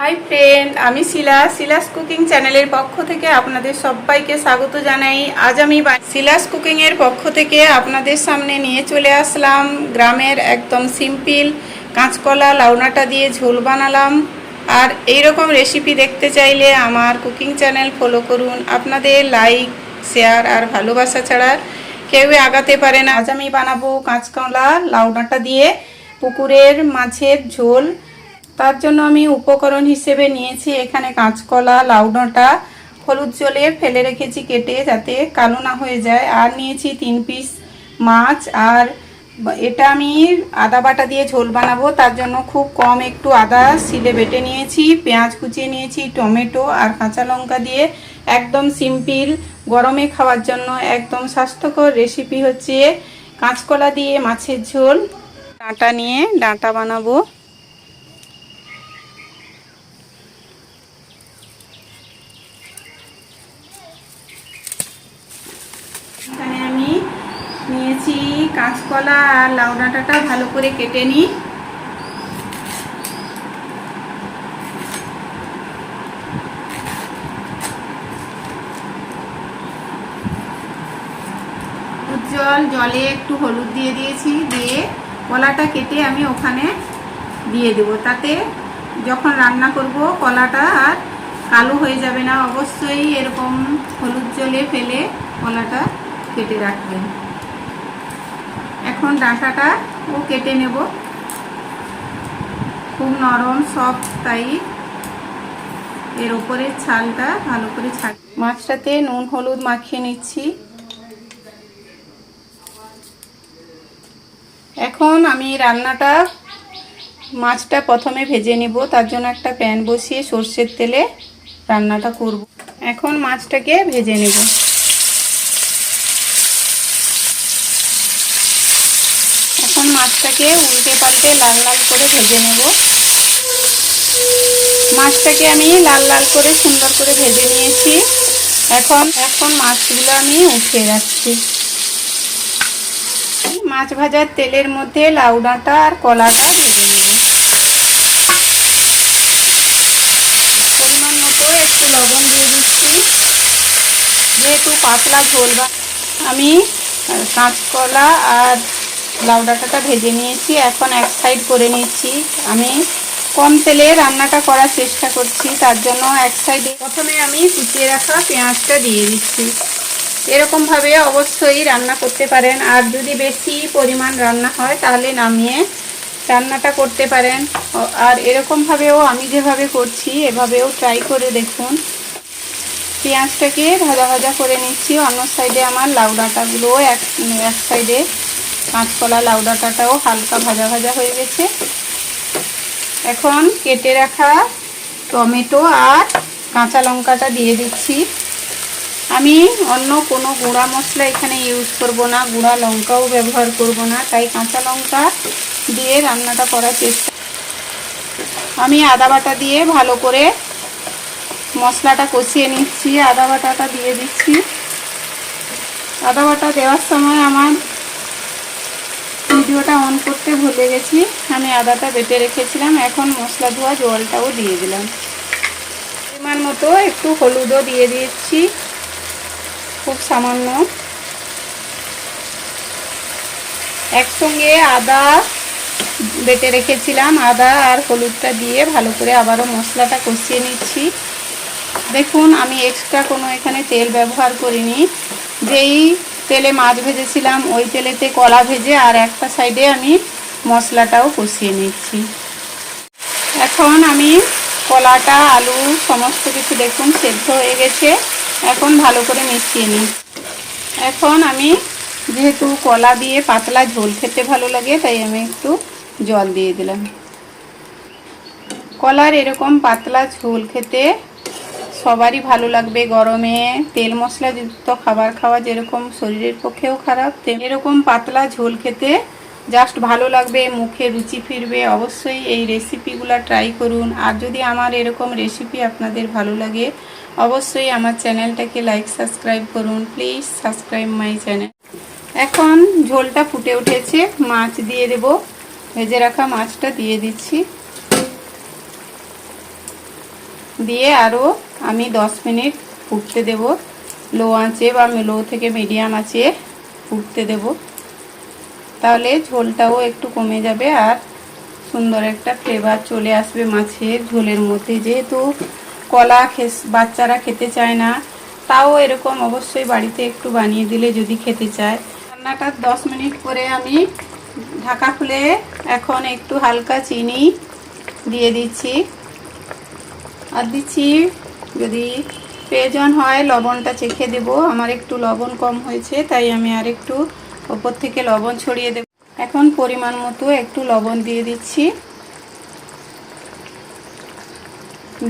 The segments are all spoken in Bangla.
হাই ফ্রেন্ড আমি শিলা। শিলাস কুকিং চ্যানেলের পক্ষ থেকে আপনাদের সবাইকে স্বাগত জানাই। আজ আমি শিলাস কুকিংয়ের পক্ষ থেকে আপনাদের সামনে নিয়ে চলে আসলাম। গ্রামের একদম সিম্পল কাঁচকলা লাউনাটা দিয়ে ঝোল বানালাম। আর এই রকম রেসিপি দেখতে চাইলে আমার কুকিং চ্যানেল ফলো করুন। আপনাদের লাইক শেয়ার আর ভালোবাসা ছাড়া কেউই আগাতে পারে না। আজ আমি বানাবো কাঁচকলা লাউনাটা দিয়ে পুকুরের মাছের ঝোল। তার জন্য আমি উপকরণ হিসেবে নিয়েছি। এখানে কাঁচকলা, লাউডাঁটা, হলুদ জলে ফেলে রেখেছি কেটে যাতে কালো না হয়ে যায়। আর নিয়েছি তিন পিস মাছ। আর এটা আমি আদা বাটা দিয়ে ঝোল বানাবো। তার জন্য খুব কম একটু আদা শিলে বেটে নিয়েছি, পেঁয়াজ কুচিয়ে নিয়েছি, টমেটো আর কাঁচা লঙ্কা দিয়ে একদম সিম্পল গরমে খাওয়ার জন্য একদম স্বাস্থ্যকর রেসিপি হচ্ছে কাঁচকলা দিয়ে মাছের ঝোল। ডাঁটা নিয়ে ডাঁটা বানাবো এখানে আমি নিয়েছি কাঁচকলা আর লাউ ডাঁটাটা ভালো করে কেটে নিই। উজ্জ্বল জলে একটু হলুদ দিয়ে দিয়েছি, দিয়ে কলাটা কেটে আমি ওখানে দিয়ে দেবো। তাতে যখন রান্না করব, কলাটা আর কালো হয়ে যাবে না। অবশ্যই এরকম হলুদ জলে ফেলে কলাটা কেটে রাখবেন। এখন ডাঁটাটা ও কেটে নেব। খুব নরম সফট তাই এর ওপরের ছালটা ভালো করে ছাড়। মাছটাতে নুন, হলুদ মাখিয়ে নিচ্ছি। এখন আমি রান্নাটা, মাছটা প্রথমে ভেজে নেব। তার জন্য একটা প্যান বসিয়ে সর্ষের তেলে রান্নাটা করব। এখন মাছটাকে ভেজে নেব। এখন মাছটাকে উল্টে পাল্টে লাল লাল করে ভেজে নেব। মাছটাকে আমি লাল লাল করে সুন্দর করে ভেজে নিয়েছি। এখন এখন মাছগুলো আমি উঠিয়ে রাখছি। মাছ ভাজার তেলের মধ্যে লাউ ডাঁটা আর কলাটা ভেজে নেব। পরিমাণ মতো একটু লবণ দিয়ে দিচ্ছি। যেহেতু পাতলা ঝোল বা আমি কাঁচকলা আর লাউ ডাঁটাটা ভেজে নিয়েছি। এখন এক সাইড করে নিচ্ছি। আমি কম তেলে রান্নাটা করার চেষ্টা করছি, তার জন্য এক সাইডে প্রথমে আমি কুচিয়ে রাখা পেঁয়াজটা দিয়ে দিচ্ছি। এরকমভাবে অবশ্যই রান্না করতে পারেন। আর যদি বেশি পরিমাণ রান্না হয়, তাহলে নামিয়ে রান্নাটা করতে পারেন। আর এরকমভাবেও আমি যেভাবে করছি, এভাবেও ট্রাই করে দেখুন। পেঁয়াজটাকে ভাজা ভাজা করে নিচ্ছি। অন্য সাইডে আমার লাউ ডাঁটাগুলো এক এক সাইডে কাঁচকলা লাউ ডাঁটাটাও হালকা ভাজা ভাজা হয়ে গেছে। এখন কেটে রাখা টমেটো আর কাঁচা লঙ্কাটা দিয়ে দিচ্ছি। আমি অন্য কোনো গুঁড়া মশলা এখানে ইউজ করব না, গুঁড়া লঙ্কাও ব্যবহার করব না, তাই কাঁচা লঙ্কা দিয়ে রান্নাটা করার চেষ্টা আমি আদা বাটা দিয়ে ভালো করে মশলাটা কষিয়ে নিচ্ছি, আদা বাটাটা দিয়ে দিচ্ছি। আদা বাটা দেওয়ার সময় আমার ভিডিওটা অন করতে ভুলে গেছি। আমি আদাটা বেটে রেখেছিলাম, এখন মশলা ধোয়া জলটাও দিয়ে দিলাম। পরিমাণ মতো একটু হলুদও দিয়ে দিচ্ছি। খুব সামান্য। একসঙ্গে আদা বেটে রেখেছিলাম, আদা আর হলুদটা দিয়ে ভালো করে আবারও মশলাটা কষিয়ে নিচ্ছি। দেখুন, আমি এক্সট্রা কোনো এখানে তেল ব্যবহার করিনি। যেই তেলে মাছ ভেজেছিলাম, ওই তেলেতে কলা ভেজে আর একটা সাইডে আমি মশলাটাও কষিয়ে নিচ্ছি। এখন আমি কলাটা, আলু, সমস্ত কিছু দেখুন সেদ্ধ হয়ে গেছে। এখন ভালো করে মিশিয়ে নিই। এখন আমি যেহেতু কলা দিয়ে পাতলা ঝোল খেতে ভালো লাগে, তাই আমি একটু জল দিয়ে দিলাম। কলার এরকম পাতলা ঝোল খেতে সবারই ভালো লাগবে গরমে। তেল মশলাযুক্ত খাবার খাওয়া যেরকম শরীরের পক্ষেও খারাপ এরকম পাতলা ঝোল খেতে জাস্ট ভালো লাগবে, মুখে রুচি ফিরবে। অবশ্যই এই রেসিপিগুলো ট্রাই করুন। আর যদি আমার এরকম রেসিপি আপনাদের ভালো লাগে, অবশ্যই আমার চ্যানেলটাকে লাইক সাবস্ক্রাইব করুন। প্লিজ সাবস্ক্রাইব মাই চ্যানেল এখন ঝোলটা ফুটে উঠেছে, মাছ দিয়ে দেব। ভেজে রাখা মাছটা দিয়ে দিচ্ছি। দিয়ে আরও আমি দশ মিনিট ফুটতে দেব। লো আঁচে বা লো থেকে মিডিয়াম আঁচে ফুটতে দেব। তাহলে ঝোলটাও একটু কমে যাবে আর সুন্দর একটা ফ্লেভার চলে আসবে মাছের ঝোলের মধ্যে। যেহেতু কলা খেস, বাচ্চারা খেতে চায় না, তাও এরকম অবশ্যই বাড়িতে একটু বানিয়ে দিলে যদি খেতে চায়। রান্নাটা দশ মিনিট পরে আমি ঢাকা খুলে এখন একটু হালকা চিনি দিয়ে দিচ্ছি। আর দিচ্ছি যদি প্রয়োজন হয়, লবণটা চেখে দেব। আমার একটু লবণ কম হয়েছে, তাই আমি আর একটু ওপর থেকে লবণ ছড়িয়ে দেব। এখন পরিমাণ মতো একটু লবণ দিয়ে দিচ্ছি।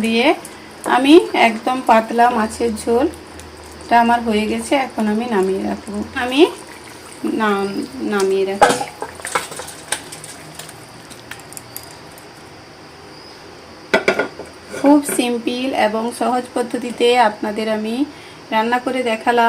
দিয়ে আমি একদম পাতলা মাছের ঝোলটা আমার হয়ে গেছে, এখন আমি নামিয়ে রাখব। আমি নাম, নামিয়ে রাখছি। খুব সিম্পল এবং সহজ পদ্ধতিতে আপনাদের আমি রান্না করে দেখালাম।